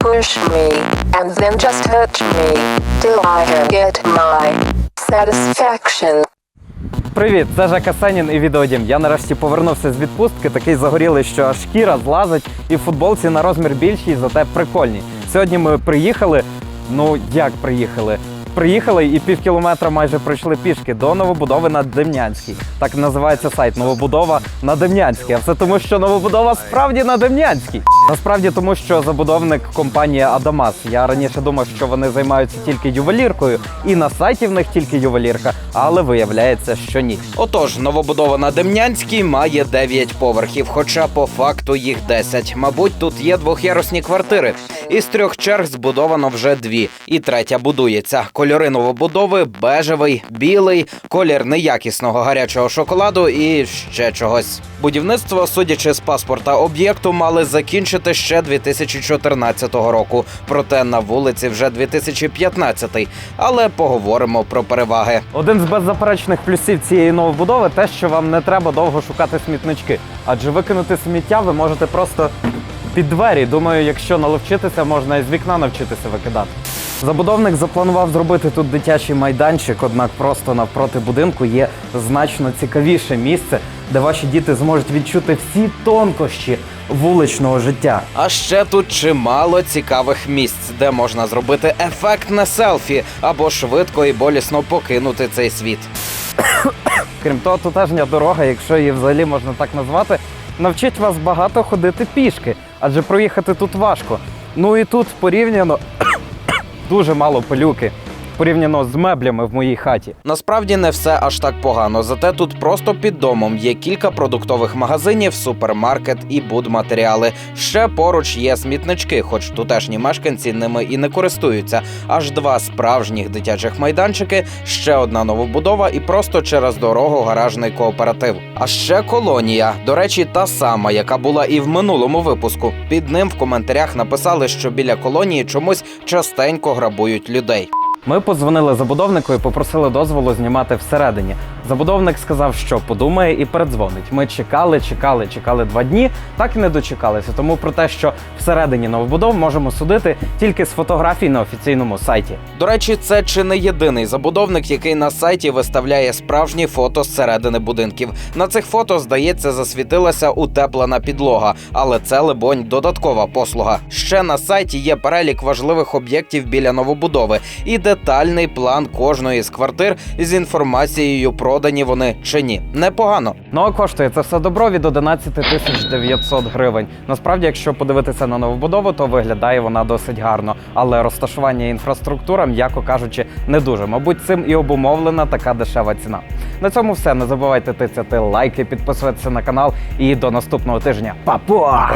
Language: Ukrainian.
push me, and then just touch me, till I get my satisfaction. Привіт, це Жека Сенін і відеодім. Я нарешті повернувся з відпустки, такий загорілий, що аж шкіра злазить, і в футболці на розмір більший, зате прикольні. Сьогодні ми приїхали. Ну як приїхали? Приїхали і пів кілометра майже пройшли пішки до новобудови на Демнянській. Так називається сайт Новобудова на Демнянській. А все тому, що новобудова справді на Демнянській. Насправді тому, що забудовник компанія Адамас. Я раніше думав, що вони займаються тільки ювеліркою, і на сайті в них тільки ювелірка, але виявляється, що ні. Отож, новобудова на Демнянській має 9 поверхів, хоча по факту їх 10. Мабуть, тут є двох'ярусні квартири. Із трьох черг збудовано вже дві, і третя будується. Кольори новобудови бежевий, білий, колір неякісного гарячого шоколаду і ще чогось. Будівництво, судячи з паспорта об'єкту, мали закінчити ще 2014 року. Проте на вулиці вже 2015. Але поговоримо про переваги. Один з беззаперечних плюсів цієї новобудови те, що вам не треба довго шукати смітнички, адже викинути сміття ви можете просто під двері. Думаю, якщо наловчитися, можна і з вікна навчитися викидати. Забудовник запланував зробити тут дитячий майданчик, однак просто навпроти будинку є значно цікавіше місце, де ваші діти зможуть відчути всі тонкощі вуличного життя. А ще тут чимало цікавих місць, де можна зробити ефектне селфі або швидко і болісно покинути цей світ. Крім того, тутежня дорога, якщо її взагалі можна так назвати, навчить вас багато ходити пішки, адже проїхати тут важко. Ну і тут порівняно дуже мало пилюки, порівняно з меблями в моїй хаті. Насправді не все аж так погано. Зате тут просто під домом є кілька продуктових магазинів, супермаркет і будматеріали. Ще поруч є смітнички, хоч тутешні мешканці ними і не користуються. Аж два справжніх дитячих майданчики, ще одна новобудова і просто через дорогу гаражний кооператив. А ще колонія. До речі, та сама, яка була і в минулому випуску. Під ним в коментарях написали, що біля колонії чомусь частенько грабують людей. Ми подзвонили забудовнику і попросили дозволу знімати всередині. Забудовник сказав, що подумає і передзвонить. Ми чекали, чекали, чекали два дні, так і не дочекалися. Тому про те, що всередині новобудов можемо судити тільки з фотографій на офіційному сайті. До речі, це чи не єдиний забудовник, який на сайті виставляє справжні фото з середини будинків. На цих фото, здається, засвітилася утеплена підлога, але це, либонь, додаткова послуга. Ще на сайті є перелік важливих об'єктів біля новобудови і детальний план кожної з квартир з інформацією, продані вони чи ні. Непогано. Ну а коштує це все добро від 11 тисяч 900 гривень. Насправді, якщо подивитися на новобудову, то виглядає вона досить гарно. Але розташування інфраструктура, м'яко кажучи, не дуже. Мабуть, цим і обумовлена така дешева ціна. На цьому все. Не забувайте тицяти лайки, підписуватися на канал і до наступного тижня. Па-па!